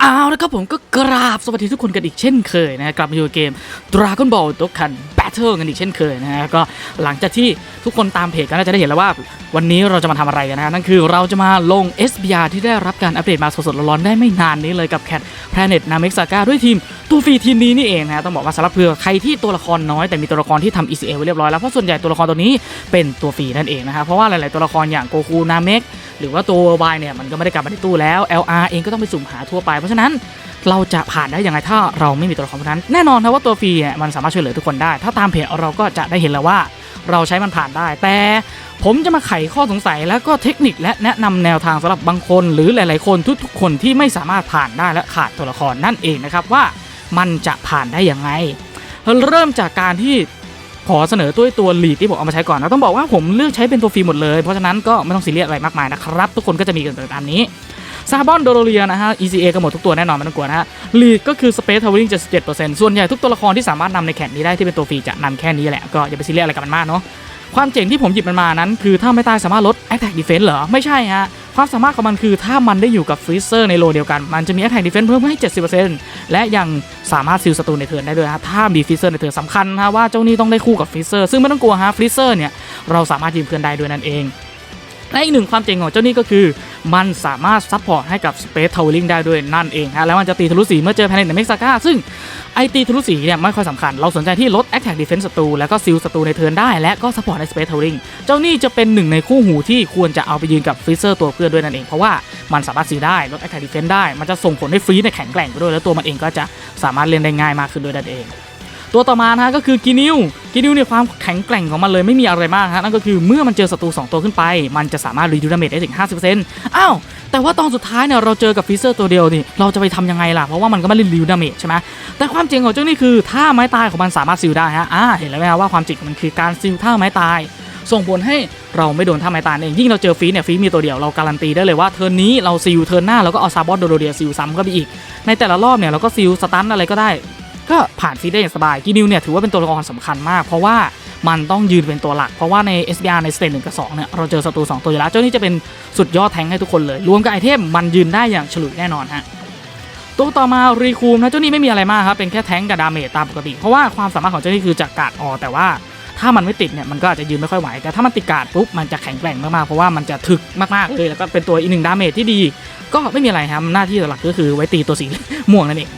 เอาละครับผมก็กราบสวัสดีทุกคนกันอีกเช่นเคยนะกลับมาอยู่กับเกม Dragon Ball Dokkan Battle กันอีกเช่นเคยนะฮะก็หลังจากที่ทุกคนตามเพจกันน่าจะได้เห็นแล้วว่า วันนี้เราจะมาทำอะไรกันนะฮะนั่นคือเราจะมาลง SBR ที่ได้รับการอัปเดตมาสดๆร้อนๆได้ไม่นานนี้เลยกับแคท Planet Namek Saga ด้วยทีมตัวฟรีทีมนี้นี่เองนะฮะต้องบอกว่าสำหรับเพื่อใครที่ตัวละครน้อยแต่มีตัวละครที่ทำ ECA ไว้เรียบร้อยแล้วเพราะส่วนใหญ่ตัวละครตัวนี้เป็นตัวฟรีนั่นเองนะครับเพราะว่าหลาย ๆ ตัวละครอย่างโกคูนาเมกหรือว่าตัววายเนี่ยมันก็ไม่ได้กลับมาที่ตู้แล้ว LR เองก็ต้องไปสุ่มหาทั่วไปเพราะฉะนั้น เราจะผ่านได้ยังไงถ้าเราไม่มีตัวละครนั้น แน่นอนนะว่าตัวฟรีนี่มันสามารถช่วยเหลือทุกคนได้ ถ้าตามเพจเราก็จะได้เห็นแล้วว่าเราใช้มันผ่านได้ แต่ผมจะมาไขข้อสงสัยแล้วก็เทคนิคและแนะนำแนวทางสำหรับบางคน หรือหลาย ๆ คนทุก ๆ คนที่ไม่สามารถผ่านได้และขาดตัวละครนั่นเองนะครับว่ามันจะผ่านได้ยังไง เริ่มจากการที่ขอเสนอตัวตัวลีดที่ผมเอามาใช้ก่อนนะต้องบอกว่าผมเลือกใช้เป็นตัวฟรีหมดเลย เพราะฉะนั้นก็ไม่ต้องซีเรียสอะไรมากมายนะครับ ทุกคนก็จะมีกันแบบนี้ ซาบอนโดโรเรียนะฮะ ECA ก็หมดทุกตัวแน่นอนไม่ต้องกลัวนะฮะลีดก็คือ Space Traveling 77%ส่วนใหญ่ทุกตัวละครที่สามารถนำในแข่งนี้ได้ที่เป็นตัวฟรีจะนำแค่นี้แหละ ก็อย่าไปซีเรียสอะไรกับมันมากเนาะความเจ๋งที่ผมหยิบมันมานั้น คือถ้าไม่ตายสามารถลด Attack Defense เหรอ ไม่ใช่ฮะ ความสามารถของมันคือถ้ามันได้อยู่กับฟรีเซอร์ในโลเดียวกัน มันจะมี Attack Defense เพิ่มให้ 70%และยังสามารถซิลศัตรูในเทิร์นได้ด้วยฮะถ้ามีฟรีเซอร์ในเทิร์นสำคัญนะว่าเจ้านี้ต้องได้คู่กับฟรีเซอร์ซึ่งไม่ต้องกลัวฮะฟรีเซอร์เนี่ยเราสามารถยืมเพื่อนได้ด้วยนั่นเองและอีกหนึ่งความเจ๋งของเจ้านี่ก็คือ มันสามารถซัพพอร์ตให้กับ Space Traveling ได้ด้วยนั่นเองฮะแล้วมันจะตีทะลุสีเมื่อเจอแพนเน็ตในเม็กซาก้าซึ่งไอตีทะลุสีเนี่ยไม่ค่อยสำคัญ เราสนใจที่ลด Attack Defense ศัตรูแล้วก็ซิลศัตรูในเทิร์นได้ และก็ซัพพอร์ตใน Space Traveling เจ้านี่จะเป็นหนึ่งในคู่หูที่ควรจะเอาไปยืนกับฟรีเซอร์ตัวเพื่อนด้วยนั่นเองเพราะว่ามันสามารถซีได้ลด Attack Defense ได้ มันจะส่งผลให้ฟรีในแข็งแกร่งไปด้วยแล้วตัวมันเองก็จะสามารถเล่นได้ง่ายมากขึ้นด้วยนั่นเอง ตัวต่อมานะฮะก็คือกินิวกินิวเนี่ยความแข็งแกร่งของมันเลยไม่มีอะไรมากฮะนั่นก็คือเมื่อมันเจอศัตรู2ตัวขึ้นไป มันจะสามารถรีดูดาเมจได้ถึง 50%อ้าวแต่ว่าตอนสุดท้ายเนี่ยเราเจอกับฟิเซอร์ตัวเดียวนี่เราจะไปทำยังไงล่ะเพราะว่ามันก็ไม่ได้รีดูดาเมจใช่ไหมแต่ความจริงของเจ้านี่คือถ้าไม้ตายของมันสามารถซิลได้ฮะอ่าเห็นแล้วไหมฮะว่าความจริงมันคือการซิลท่าไม้ตายส่งผลให้เราไม่โดนท่าไม้ตายเองยิ่งเราเจอฟีเนี่ยฟีมีตัวเดียวเราการันตีได้เลยว่าเทิร์นนี้เราซิลเทิร์นหน้าเราก็เอาซาบอนโดโรเดียซิลซ้ำก็ไปอีก ในแต่ละรอบเนี่ยเราก็ซิลสตันอะไรก็ได้ ก็ผ่านฟีดได้อย่างสบายกินิวเนี่ยถือว่าเป็นตัวละครสำคัญมาก เพราะว่ามันต้องยืนเป็นตัวหลัก เพราะว่าใน SBR ในสเตจหนึ่งกับสองเนี่ยเราเจอศัตรูสองตัวอยู่แล้วเจ้านี่จะเป็นสุดยอดแทงให้ทุกคนเลย รวมกับไอเทมมันยืนได้อย่างฉลุยแน่นอนฮะตัวต่อมารีคูมนะเจ้านี่ไม่มีอะไรมากครับเป็นแค่แทงกับดาเมจตามปกติ เพราะว่าความสามารถของเจ้านี่คือจากการ์ดออแต่ว่าถ้ามันไม่ติดเนี่ยมันก็อาจจะยืนไม่ค่อยไหว แต่ถ้ามันติดการ์ดปุ๊บมันจะแข็งแกร่งมากๆ เพราะว่ามันจะถึกมากๆเลยแล้วก็เป็นตัวอีกหนึ่งดาเมจที่ดี ก็ไม่มีอะไรครับหน้าที่หลักก็คือไว้ตีตัวสีม่วงนั่นเอง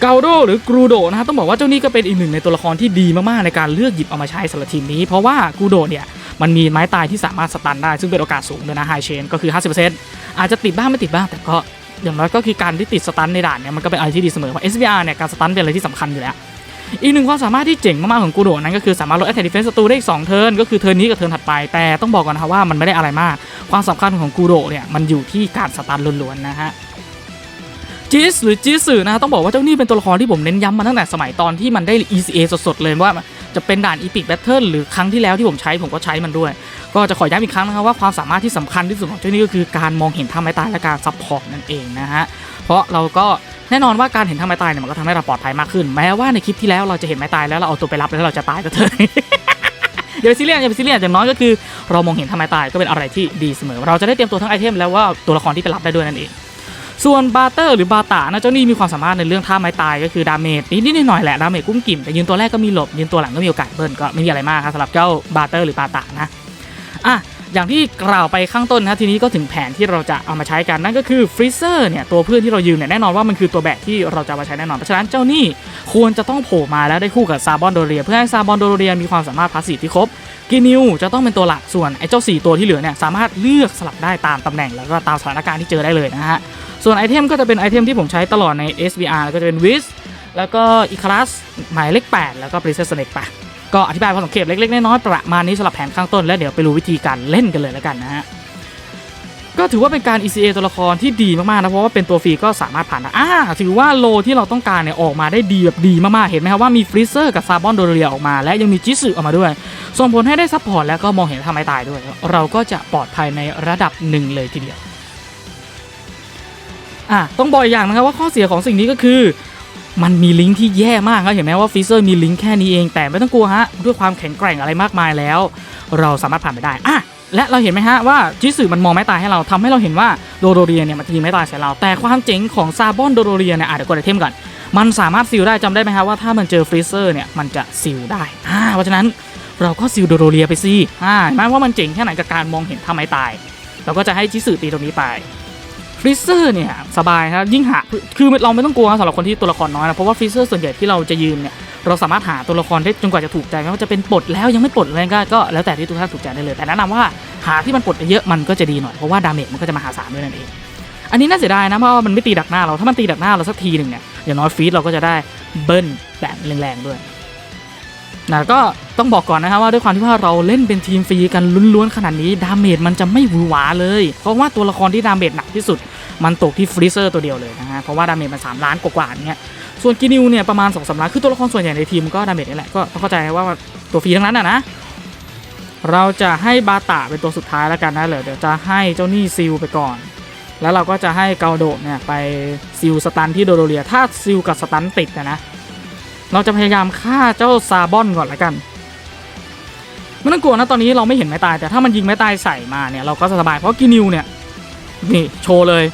เกาโดหรือกรูโดนะครับต้องบอกว่าเจ้านี่ก็เป็นอีกหนึ่งในตัวละครที่ดีมากๆในการเลือกหยิบเอามาใช้สำหรับทีมนี้ เพราะว่ากรูโดเนี่ยมันมีไม้ตายที่สามารถสตันได้ ซึ่งเป็นโอกาสสูงเลยนะไฮเชนก็คือ 50%อาจจะติดบ้างไม่ติดบ้างแต่ก็อย่างน้อยก็คือการที่ติดสตันในด่านเนี่ยมันก็เป็นอะไรที่ดีเสมอเพราะ SVR เนี่ยการสตันเป็นอะไรที่สำคัญอยู่แล้วอีกหนึ่งความสามารถที่เจ๋งมากๆของกูโดนั้นก็คือสามารถลด attack defense ศัตรูได้อีก2เทิร์นก็คือเทิร์นนี้กับเทิร์นถัดไป แต่ต้องบอกก่อนนะครับว่ามันไม่ได้อะไรมาก ความสำคัญของกูโดเนี่ยมันอยู่ที่การสตันล้วนๆนะฮะ จิสหรือจิสึนะฮะต้องบอกว่าเจ้านี่เป็นตัวละครที่ผมเน้นย้ำมาตั้งแต่สมัยตอนที่มันได้ ECA สดๆเลยว่าจะเป็นด่าน Epic Battle หรือครั้งที่แล้วที่ผมใช้ผมก็ใช้มันด้วย ก็จะขอย้ำอีกครั้งนะครับว่าความสามารถที่สำคัญที่สุดของเจ้านี่ก็คือการมองเห็นท่าไม้ตายและการซัพพอร์ตนั่นเองนะฮะเพราะเราก็แน่นอนว่าการเห็นท่าไม้ตายเนี่ยมันก็ทำให้เราปลอดภัยมากขึ้น แม้ว่าในคลิปที่แล้วเราจะเห็นไม้ตายแล้วเราเอาตัวไปรับแล้วเราจะตายก็เถอะอย่าไปซีเรียสอย่าไปซีเรียสอย่างน้อยก็คือ เรามองเห็นทำไมตายก็เป็นอะไรที่ดีเสมอ เราจะได้เตรียมตัวทั้งไอเทมแล้วว่าตัวละครที่ไปรับได้ด้วยนั่นเอง ส่วนบาเตอร์หรือบาตานะเจ้านี่มีความสามารถในเรื่องท่าไม้ตายก็คือดาเมจนิดๆหน่อยๆแหละดาเมจกุ้มกิ่มแต่ยืนตัวแรกก็มีหลบยืนตัวหลังก็มีโอกาสเบิร์นก็ไม่มีอะไรมากครับสำหรับเจ้าบาเตอร์หรือบาตานะอะ อย่างที่กล่าวไปข้างต้นนะทีนี้ก็ถึงแผนที่เราจะเอามาใช้กันนั่นก็คือฟรีเซอร์เนี่ยตัวเพื่อนที่เรายืมเนี่ยแน่นอนว่ามันคือตัวแบกที่เราจะมาใช้แน่นอนเพราะฉะนั้นเจ้านี่ควรจะต้องโผล่มาแล้วได้คู่กับซาบอนโดเรีย เพื่อให้ซาบอนโดเรียมีความสามารถพาสซีฟที่ครบกินิวจะต้องเป็นตัวหลักส่วนไอ้เจ้า 4 ตัวที่เหลือเนี่ยสามารถเลือกสลับได้ตามตำแหน่งแล้วก็ตามสถานการณ์ที่เจอได้เลยนะฮะส่วนไอเทมก็จะเป็นไอเทมที่ผมใช้ตลอดใน SBR แล้วก็จะเป็นวิสแล้วก็อีคลาสหมายเลข8แล้วก็ Princess Snake ไป ก็อธิบายพอสังเกตเล็กๆน้อยๆประมาณนี้สำหรับแผนข้างต้นแล้วเดี๋ยวไปรู้วิธีการเล่นกันเลยแล้วกันนะฮะก็ถือว่าเป็นการ ECA ตัวละครที่ดีมากๆนะเพราะว่าเป็นตัวฟรีก็สามารถผ่านได้อ่าถือว่าโลที่เราต้องการเนี่ยออกมาได้ดีแบบดีมากๆเห็นไหมครับว่ามีฟรีเซอร์กับซาบอนโดเรียออกมา และยังมีจิสึออกมาด้วย ส่งผลให้ได้ซัพพอร์ตแล้วก็มองเห็นทำไมตายด้วย เราก็จะปลอดภัยในระดับหนึ่งเลยทีเดียวอะต้องบอกอย่างนะครับว่าข้อเสียของสิ่งนี้ก็คือ มันมีลิงก์ที่แย่มากครับเห็นไหมว่าฟีเซอร์มีลิงก์แค่นี้เองแต่ไม่ต้องกลัวฮะด้วยความแข็งแกร่งอะไรมากมายแล้ว เราสามารถผ่านไปได้อะและเราเห็นไหมฮะว่าจิสึมันมองไม้ตายให้เราทำให้เราเห็นว่าโดโรเรียเนี่ยมันยิงไม้ตายใส่เรา แต่ความเจ๋งของซาบอนโดโรเรียเนี่ยอาจจะเดี๋ยวกดไอเทมก่อน มันสามารถซิลได้จำได้ไหมฮะว่าถ้ามันเจอฟรีเซอร์เนี่ยมันจะซิลได้อ่าเพราะฉะนั้นเราก็ซิลโดโรเรียไปสิอ่าเห็นไหมว่ามันเจ๋งแค่ไหนกับการมองเห็นท่าไม้ตาย เราก็จะให้จิสึตีตรงนี้ไป ฟรีเซอร์เนี่ยสบายครับยิ่งหาคือเราไม่ต้องกลัวสำหรับคนที่ตัวละครน้อยนะเพราะว่าฟรีเซอร์ส่วนใหญ่ที่เราจะยืมเนี่ยเราสามารถหาตัวละครได้จนกว่าจะถูกใจไม่ว่าจะเป็นปลดแล้วยังไม่ปลดอะไรก็ก็แล้วแต่ที่ทุกท่านถูกใจได้เลย แต่แนะนำว่าหาที่มันปลดเยอะมันก็จะดีหน่อยเพราะว่าดาเมจมันก็จะมหาศาลด้วยนั่นเองอันนี้น่าเสียดายนะเพราะว่ามันไม่ตีดักหน้าเราถ้ามันตีดักหน้าเราสักทีหนึ่งเนี่ยอย่างน้อยฟีดเราก็จะได้เบิ้ลแบบแรงๆด้วย นะก็ต้องบอกก่อนนะครับว่าด้วยความที่ว่าเราเล่นเป็นทีมฟรีกันล้วนๆขนาดนี้ดาเมจมันจะไม่หวือหวาเลย เพราะว่าตัวละครที่ดาเมจหนักที่สุด มันตกที่ฟรีเซอร์ตัวเดียวเลยนะฮะเพราะว่าดาเมจมัน3ล้านกว่าๆเงี้ยส่วนกินิวเนี่ยประมาณ2อสาล้านคือตัวละครส่วนใหญ่ในทีมก็ดาเมจนี่แหละก็ต้องเข้าใจว่าตัวฟรีทั้งนั้นนะนะเราจะให้บาตะเป็นตัวสุดท้ายแล้วกันนะเลยเดี๋ยวจะให้เจ้านี่ซิลไปก่อน แล้วเราก็จะให้เกาโดเนี่ยไปซิลสตันที่โดโดเรียถ้าซิลกับสตันติดนะนะ เราจะพยายามฆ่าเจ้าซาบอนก่อนละกันไม่ต้องกลัวนะตอนนี้เราไม่เห็นไม้ตายแต่ถ้ามันยิงไม้ตายใส่มาเนี่ยเราก็สบายเพราะกินิวเนี่ยนี่โชว์เลย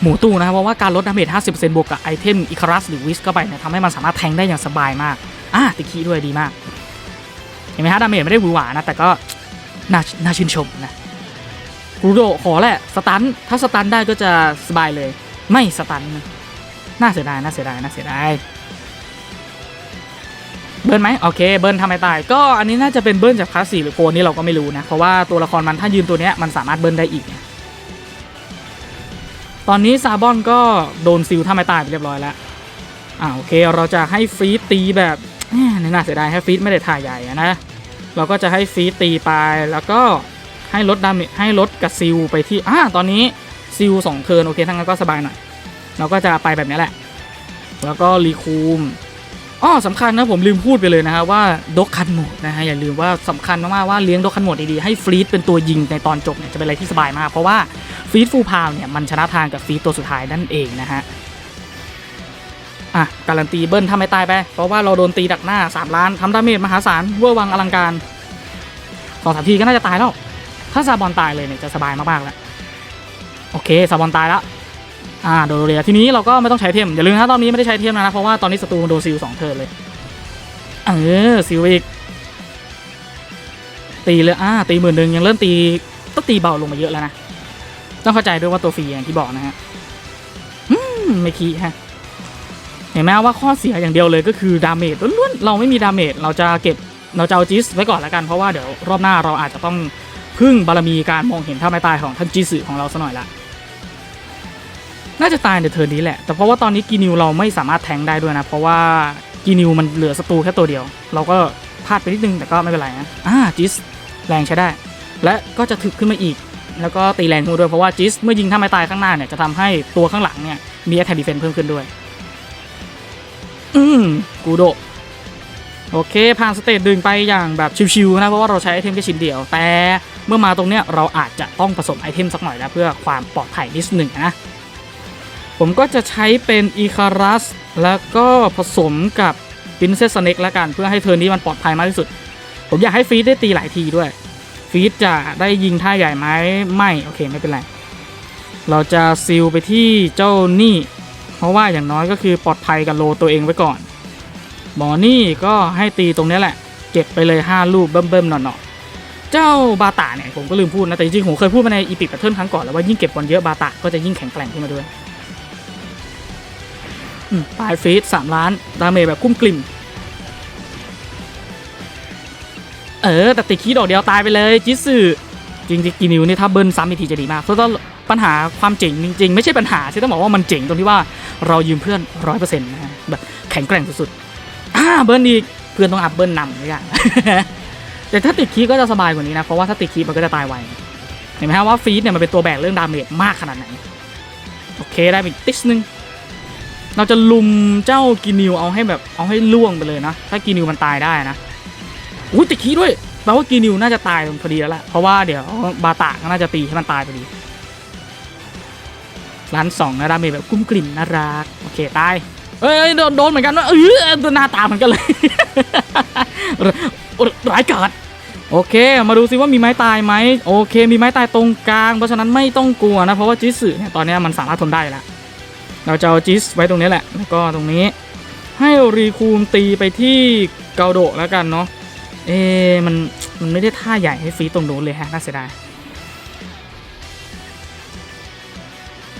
หมูตู้นะครับเพราะว่าการลดดาเมจ50%บวกกับไอเทมอิคารัสหรือวิสเข้าไปเนี่ยทำให้มันสามารถแทงได้อย่างสบายมากอะติคีด้วยดีมาก เห็นไหมฮะดาเมจไม่ได้หวือหวานะแต่ก็น่าน่าชื่นชมนะกูโดขอแหละสตันถ้าสตันได้ก็จะสบายเลย ไม่สตันน่าเสียดายน่าเสียดายน่าเสียดาย เบิร์นไหมโอเคเบิร์นทำไมตาย ก็อันนี้น่าจะเป็นเบิร์นจากคลาสสี่หรือโฟนนี่เราก็ไม่รู้นะ เพราะว่าตัวละครมันถ้ายืนตัวเนี้ยมันสามารถเบิร์นได้อีก ตอนนี้ซาบอนก็โดนซิลทำไมตายไปเรียบร้อยแล้วอ่าโอเคเราจะให้ฟรีตีแบบแหมน่าเสียดายให้ฟรีดไม่ได้ท่ายใหญ่อะนะเราก็จะให้ฟรีดตีไปแล้วก็ให้ลดดาเมจให้ลดกับซิลไปที่อ่าตอนนี้ซิลสองเทิร์นโอเคทั้งนั้นก็สบายหน่อยเราก็จะไปแบบนี้แหละ แล้วก็รีคูม อ้อสำคัญนะผมลืมพูดไปเลยนะฮะว่าดกคันโหมดนะฮะอย่าลืมว่าสำคัญมากๆว่าเลี้ยงดกคันโหมดดีๆให้ฟรีดเป็นตัวยิงในตอนจบเนี่ยจะเป็นอะไรที่สบายมาก เพราะว่าฟรีดฟูลพาวเนี่ยมันชนะทางกับฟรีดตัวสุดท้ายนั่นเองนะฮะอะการันตีเบิ้ลทำไม่ตายไป เพราะว่าเราโดนตีดักหน้า 3 ล้านทำดาเมจมหาศาลเวอร์วังอลังการสองสามทีก็น่าจะตายแล้ว ถ้าซาบอนตายเลยเนี่ยจะสบายมากๆแล้วโอเคซาบอนตายแล้ว อ่าโดโรเรียทีนี้เราก็ไม่ต้องใช้เทมอย่าลืมนะตอนนี้ไม่ได้ใช้เทมนะเพราะว่าตอนนี้ศัตรูโดนซิลสองเทิร์นเลยเออซิลอีกตีเลยอ่าตีหมื่นหนึ่งยังเริ่มตีต้องตีเบาลงมาเยอะแล้วนะต้องเข้าใจด้วยว่าตัวฟรีอย่างที่บอกนะฮะอืมไม่คีฮะเห็นไหมว่าข้อเสียอย่างเดียวเลยก็คือดาเมจล้วนๆเราไม่มีดาเมจเราจะเก็บเราจะเอาจิสไว้ก่อนแล้วกันเพราะว่าเดี๋ยวรอบหน้าเราอาจจะต้องพึ่งบารมีการมองเห็นท่าไม้ตายของท่านจิสึของเราซะหน่อยละ น่าจะตายในเทิร์นนี้แหละ แต่เพราะว่าตอนนี้กีนิวเราไม่สามารถแทงได้ด้วยนะ เพราะว่ากีนิวมันเหลือศัตรูแค่ตัวเดียว เราก็พลาดไปนิดนึงแต่ก็ไม่เป็นไรนะ อ่าจิสแรงใช้ได้ และก็จะถึกขึ้นมาอีก แล้วก็ตีแรงขึ้นมาด้วยเพราะว่าจิสเมื่อยิงท่าไม้ตายข้างหน้าเนี่ยจะทำให้ตัวข้างหลังเนี่ยมีแอตแทกดิเฟนเพิ่มขึ้นด้วย อืมกูโดโอเคผ่านสเตจดึงไปอย่างแบบชิวๆนะเพราะว่าเราใช้ไอเทมแค่ชิ้นเดียว แต่เมื่อมาตรงเนี้ยเราอาจจะต้องผสมไอเทมสักหน่อยนะเพื่อความปลอดภัยนิดหนึ่งนะ ผมก็จะใช้เป็นอีคารัสแล้วก็ผสมกับปินเซสเน็กแล้วกัน เพื่อให้เทิร์นนี้มันปลอดภัยมากที่สุด ผมอยากให้ฟีดได้ตีหลายทีด้วย ฟีดจะได้ยิงท่าใหญ่ไหมไม่ โอเคไม่เป็นไร เราจะซิลไปที่เจ้านี่ เพราะว่าอย่างน้อยก็คือปลอดภัยกับโลตัวเองไว้ก่อน หมอนี่ก็ให้ตีตรงนี้แหละ เก็บไปเลย 5 ลูกเบิ่มๆหน่อๆเจ้าบาตาเนี่ยผมก็ลืมพูดนะแต่จริงๆผมเคยพูดมาในอีพิกแพทเทิร์นครั้งก่อนแล้วว่ายิ่งเก็บบอลเยอะบาตาก็จะยิ่งแข็งแกร่งขึ้นมาด้วย ปลายฟีดสามล้าน ดาเมจแบบคุ้มกลิ่ม เออ แต่ติดคีดดอกเดียวตายไปเลย จิสึจริงๆกินิวนี่ถ้าเบิ้ลซ้ำอีกทีจะดีมากเพราะว่าปัญหาความเจ๋งจริง ๆ ไม่ใช่ปัญหาที่ต้องบอกว่ามันเจ๋งตรงที่ว่าเรายืมเพื่อนร้อยเปอร์เซ็นต์นะแบบแข็งแกร่งสุดๆอ่าเบิ้ลอีกเพื่อนต้องอัพเบิ้ลนำไม่ได้แต่ถ้าติดคีก็จะสบายกว่านี้นะเพราะว่าถ้าติดคีมันก็จะตายไวเห็นไหมฮะว่าฟีดเนี่ยมันเป็นตัวแบกเรื่องดาเมจมากขนาดไหนโอเคได้อีกติสนึง เราจะลุมเจ้ากินิวเอาให้แบบเอาให้ล่วงไปเลยนะ ถ้ากินิวมันตายได้นะอุ้ยติดคีด้วยแปลว่ากินิวน่าจะตายพอดีแล้วแหละเพราะว่าเดี๋ยวบาตะก็น่าจะตีให้มันตายพอดีล้านสองนะดาเมจแบบกุ้มกลิ่มน่ารักโอเคตายเอ้ยโดนโดนเหมือนกันว่าเออตัวหน้าตาเหมือนกันเลยร้ายกาจโอเค มาดูซิว่ามีไม้ตายไหมโอเค มีไม้ตายตรงกลาง เพราะฉะนั้นไม่ต้องกลัวนะ เพราะว่าจิสึเนี่ยตอนนี้มันสามารถทนได้แล้ว เราจะเอาจิสไว้ตรงนี้แหละ แล้วก็ตรงนี้ให้รีคูมตีไปที่เกาโดะแล้วกันเนาะ เอ๊มันมันไม่ได้ท่าใหญ่ให้ฟรีตรงนู้นเลยฮะ น่าเสียดาย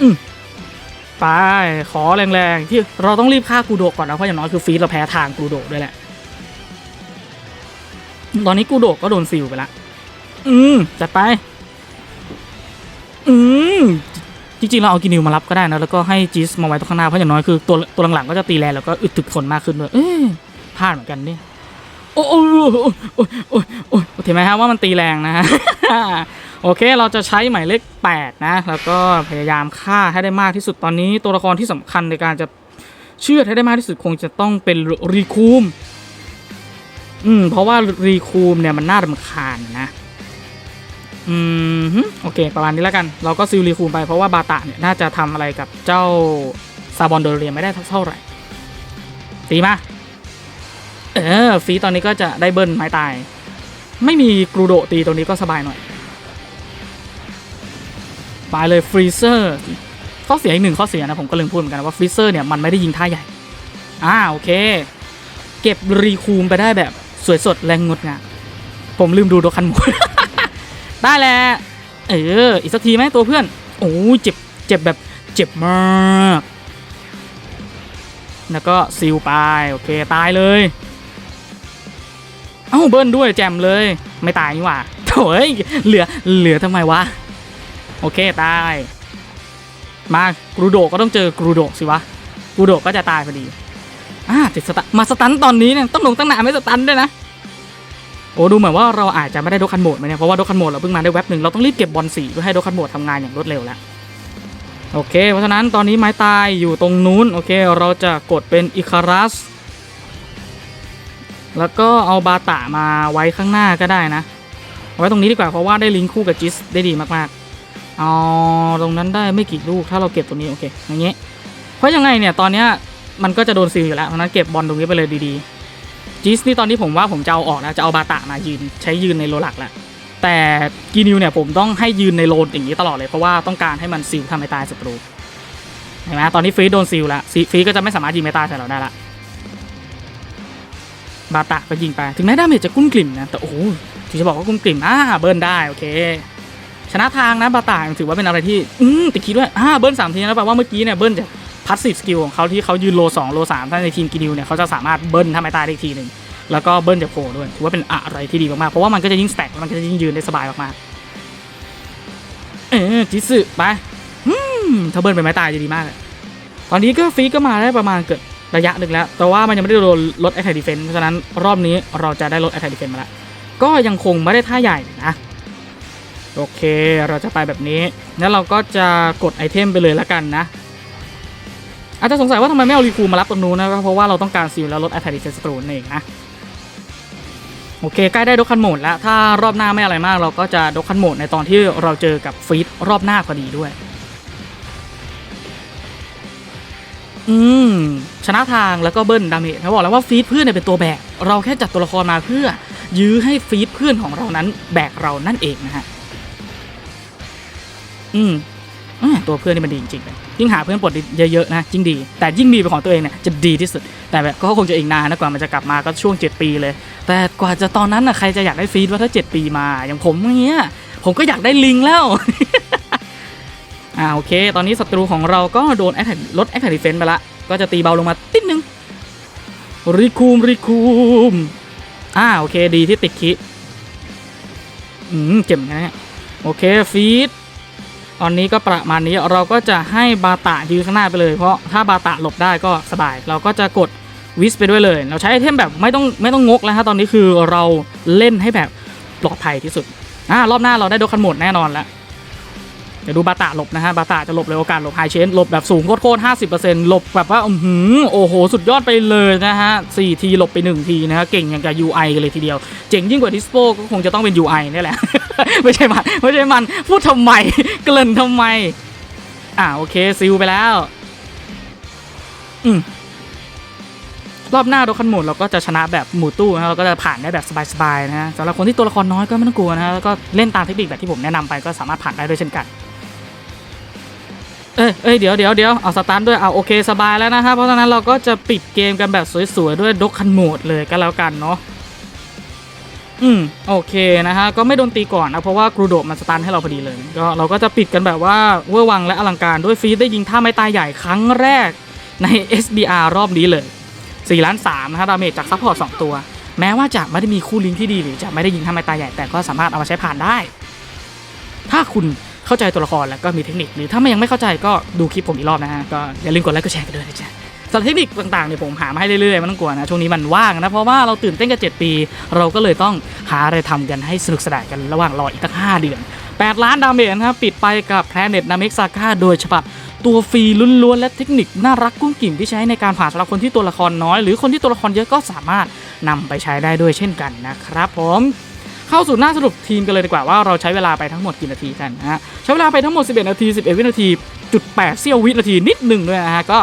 อืมไป ขอแรงๆ ที่เราต้องรีบฆ่ากูโดะก่อนนะ เพราะอย่างน้อยคือฟรีเราแพ้ทางกูโดะด้วยแหละ ตอนนี้กูโดะก็โดนซิลไปละ อืมจัดไป อืม จริงๆ เราเอากินิวมารับก็ได้นะ แล้วก็ให้จิสมาไว้ตรงข้างหน้า เพราะอย่างน้อยคือตัวตัวหลังๆก็จะตีแรงแล้วก็อึดถึกทนมากขึ้นด้วยเอ๊พลาดเหมือนกันเนี่ยโอ้โอ้โอ้โอ้โอ้โอ้โอ้เห็นไหมฮะว่ามันตีแรงนะฮะโอเคเราจะใช้หมายเลข8นะ แล้วก็พยายามฆ่าให้ได้มากที่สุดตอนนี้ ตัวละครที่สำคัญในการจะเชื่อให้ได้มากที่สุดคงจะต้องเป็นรีคูมอืมเพราะว่ารีคูมเนี่ยมันน่ารำคาญนะ อืมฮึโอเค ประมาณนี้แล้วกัน เราก็ซิลรีคูมไปเพราะว่าบาตะเนี่ย น่าจะทำอะไรกับเจ้าซาบอนโดเรียไม่ได้เท่าไหร่ตีมาเออฟีตอนนี้ก็จะได้เบิ้ลไม้ตาย ไม่มีกรูโดตีตรงนี้ก็สบายหน่อยไปเลยฟรีเซอร์ข้อเสียอีกหนึ่งข้อเสียนะ ผมก็ลืมพูดเหมือนกันว่าฟรีเซอร์เนี่ย มันไม่ได้ยิงท่าใหญ่ อ่าโอเค เก็บรีคูมไปได้แบบสวยสดแรงงดงามผมลืมดูโดคันหมด ได้แล้วเออ อีกสักทีไหมตัวเพื่อน โอ้เจ็บ เจ็บแบบเจ็บมาก แล้วก็ซิลไป โอเค ตายเลย เอ้าเบิ้ลด้วยแจมเลย ไม่ตายนี่หว่าโถ่เอ้ยเหลือ เหลือทำไมวะ โอเค ตาย มากรูโดก็ต้องเจอกรูโดสิวะ กรูโดก็จะตายพอดีอ่าติดสตันมาสตันตอนนี้เนี่ยต้องลงตั้งนานไม่สตันด้วยนะ โอ้ดูเหมือนว่าเราอาจจะไม่ได้ดคันโหมดมาเนี่ยเพราะว่าดคันโหมดเราเพิ่งมาได้แว็บหนึ่งเราต้องรีบเก็บบอลสีเพื่อให้ดคันโหมดทำงานอย่างรวดเร็วแล้วโอเค เพราะฉะนั้นตอนนี้ไม้ตายอยู่ตรงนู้นโอเคเราจะกดเป็นอิคารัสแล้วก็เอาบาตะมาไว้ข้างหน้าก็ได้นะเอาไว้ตรงนี้ดีกว่าเพราะว่าได้ลิงก์คู่กับจิสได้ดีมากๆเอาตรงนั้นได้ไม่กี่ลูกถ้าเราเก็บตรงนี้โอเคอย่างเงี้ยเพราะยังไงเนี่ยตอนเนี้ยมันก็จะโดนซีลอยู่แล้วเพราะฉะนั้นเก็บบอลตรงนี้ไปเลยดีๆ จิสนี่ตอนนี้ผมว่าผมจะเอาออกนะจะเอาบาตะมายืนใช้ยืนในโลหลักแหละแต่กีนิวเนี่ยผมต้องให้ยืนในโลนอย่างนี้ตลอดเลยเพราะว่าต้องการให้มันซิลทำให้ตายศัตรูเห็นไหมตอนนี้ฟรีโดนซิลล้วซีฟรีก็จะไม่สามารถยิงไม่ตาใส่เราได้ละบาตะก็ยิงไปถึงแม้ดาเมจจะกุ้มกลิ่มนะแต่โอ้โหที่จะบอกว่ากุ้มกลิ่มอ่าเบิร์นได้โอเค ชนะทางนะบาตะถือว่าเป็นอะไรที่อืมติดคิดด้วยอ่าเบิร์นสามทีนะแปลว่าเมื่อกี้เนี่ยเบิร์นจาก พัสซีฟสกิลของเขาที่เขายืนโลสองโลสามถ้าในทีมกีนิวเนี่ยเขาจะสามารถเบิร์นทำให้ตายได้อีกทีหนึ่งแล้วก็เบิ้ลจากโผล่ด้วยถือว่าเป็นอะไรที่ดีมากๆ เพราะว่ามันก็จะยิ่งสแต็กมันก็จะยิ่งยืนได้สบายมากๆเออจิสึไปถ้าเบิ้ลเป็นไม้ตายจะดีมากตอนนี้ก็ฟีก็มาได้ประมาณเกิดระยะหนึ่งแล้ว แต่ว่ามันยังไม่ได้โดนลดแอ t แท k ดิเฟนเพราะฉะนั้นรอบนี้เราจะได้ลดแอ t แท k ดิเฟนมาแล้ว ก็ยังคงไม่ได้ท่าใหญ่นะโอเค เราจะไปแบบนี้ แล้วเราก็จะกดไอเทมไปเลยแล้วกันนะ อาจจะสงสัยว่าทำไมไม่เอารีคูมารับตรงนู้นนะเพราะว่าเราต้องการซีลแล้วลดอ t แท k ดิเฟนสตรูนเองนะโอเคใกล้ได้ดกคันโหมดแล้ว ถ้ารอบหน้าไม่อะไรมาก เราก็จะดกคันโหมดในตอนที่เราเจอกับฟีดรอบหน้าพอดีด้วย อืม ชนะทางแล้วก็เบิ้ลดาเมจเขาบอกแล้วว่าฟีดเพื่อนเนี่ยเป็นตัวแบก เราแค่จัดตัวละครมาเพื่อ ยื้อให้ฟีดเพื่อนของเรานั้นแบกเรานั่นเองนะฮะ อืมตัวเพื่อนนี่มันดีจริงๆเลย ยิ่งหาเพื่อนปลดเยอะๆนะยิ่งดี แต่ยิ่งดีเป็นของตัวเองเนี่ยจะดีที่สุด แต่แบบก็คงจะอีกนานนะกว่ามันจะกลับมาก็ช่วง 7 ปีเลย แต่กว่าจะตอนนั้นน่ะใครจะอยากได้ฟีดว่าถ้า 7 ปีมา อย่างผมอย่างเงี้ยผมก็อยากได้ลิงแล้วอ่าโอเค ตอนนี้ศัตรูของเราก็โดนแอ t ลดแอ t แท k ดิเฟนไปละ ก็จะตีเบาลงมาติดนึงรีคูมรีคูมอ่าโอเคดีที่ติดคิอืมเจ็บนะโอเคฟีด ตอนนี้ก็ประมาณนี้เราก็จะให้บาตะยืนข้างหน้าไปเลย เพราะถ้าบาตะหลบได้ก็สบาย เราก็จะกดวิสไปด้วยเลย เราใช้ไอเทมแบบไม่ต้องไม่ต้องงกแล้วฮะตอนนี้คือเราเล่นให้แบบปลอดภัยที่สุดอ่ารอบหน้าเราได้โดคันหมดแน่นอนแล้ว เดี๋ยวดูบาตะหลบนะฮะบาตะจะหลบเลยโอกาสหลบไฮเชนหลบแบบสูงโคตรๆห้าสิบเปอร์เซ็นต์หลบแบบว่าอือหือโอ้โห สุดยอดไปเลยนะฮะสี่ทีหลบไปหนึ่งทีนะฮะเก่งอย่างกับ UI กันเลยทีเดียว เจ๋งยิ่งกว่าดิสโปก็คงจะต้องเป็น UI นี่แหละ ไม่ใช่มันไม่ใช่มันพูดทำไม เกริ่นทำไม อ่าโอเคซิลไปแล้ว อืมรอบหน้าโดคันหมดเราก็จะชนะแบบหมู่ตู้นะเราก็จะผ่านได้แบบสบายๆนะฮะสำหรับคนที่ตัวละครน้อยก็ไม่ต้องกลัวนะฮะแล้วก็เล่นตามเทคนิคแบบที่ผมแนะนำไปก็สามารถผ่านได้ด้วยเช่นกัน เอ้ยเอ้ยเดี๋ยวเดี๋ยวเดี๋ยวเอาสตาร์ทด้วยเอาโอเคสบายแล้วนะครับเพราะฉะนั้นเราก็จะปิดเกมกันแบบสวยๆด้วยดกคันโหมดเลยก็แล้วกันเนาะอืมโอเคนะฮะก็ไม่โดนตีก่อนนะเพราะว่ากรูโดมันสตันให้เราพอดีเลยก็เราก็จะปิดกันแบบว่าเวอร์วังและอลังการด้วยฟีดได้ยิงท่าไม้ตายใหญ่ครั้งแรกใน SDR รอบนี้เลย4ล้าน3นะฮะดาเมจจากซัพพอร์ต2ตัว แม้ว่าจะไม่ได้มีคู่ลิงก์ที่ดีหรือจะไม่ได้ยิงท่าไม้ตายใหญ่แต่ก็สามารถเอามาใช้ผ่านได้ ถ้าคุณ เข้าใจตัวละครแล้วก็มีเทคนิคหรือถ้าไม่ยังไม่เข้าใจก็ดูคลิปผมอีกรอบนะฮะก็อย่าลืมกดไลค์กดแชร์กันด้วยนะจ๊ะสำหรับเทคนิคต่างๆเนี่ยผมหามาให้เรื่อยๆไม่ต้องกลัวนะช่วงนี้มันว่างนะเพราะว่าเราตื่นเต้นกัน7ปี เราก็เลยต้องหาอะไรทำกันให้สนุกสนานกันระหว่างรออีกตั้ง5เดือน 8 ล้านดาเมจนะครับปิดไปกับ Planet n a m e x a g a โดยฉพาะตัวฟรีล้วนๆและเทคนิคน่ารักกุ้งกิ่มที่ใช้ในการผ่านสำหรับคนที่ตัวละครน้อย หรือคนที่ตัวละครเยอะก็สามารถนำไปใช้ได้ด้วยเช่นกันนะครับผม เข้าสู่หน้าสรุปทีมกันเลยดีกว่าว่าเราใช้เวลาไปทั้งหมดกี่นาทีกันนะฮะใช้เวลาไปทั้งหมด 11 นาที 11 วินาทีจุด8เสี้ยววินาทีนิดหนึ่งด้วยนะฮะก็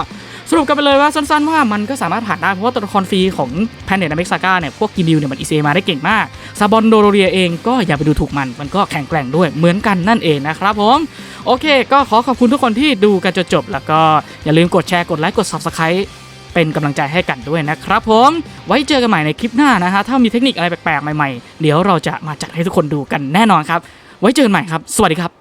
สรุปกันไปเลยว่าสั้นๆว่ามันก็สามารถผ่านได้เพราะว่าตัวละครฟรีของ Planet a m e x Saga เนี่ยพวกกินดิวเนี่ยมันอีเซมาได้เก่งมากซาบอนโดโรเรียเองก็อย่าไปดูถูกมัน มันก็แข็งแกร่งด้วยเหมือนกันนั่นเองนะครับผมโอเค ก็ขอขอบคุณทุกคนที่ดูกันจนจบ แล้วก็อย่าลืมกดแชร์กดไลค์กด Subscribe เป็นกำลังใจให้กันด้วยนะครับผมไว้เจอกันใหม่ในคลิปหน้านะฮะถ้ามีเทคนิคอะไรแปลกๆใหม่ๆ เดี๋ยวเราจะมาจัดให้ทุกคนดูกันแน่นอนครับ ไว้เจอกันใหม่ครับ สวัสดีครับ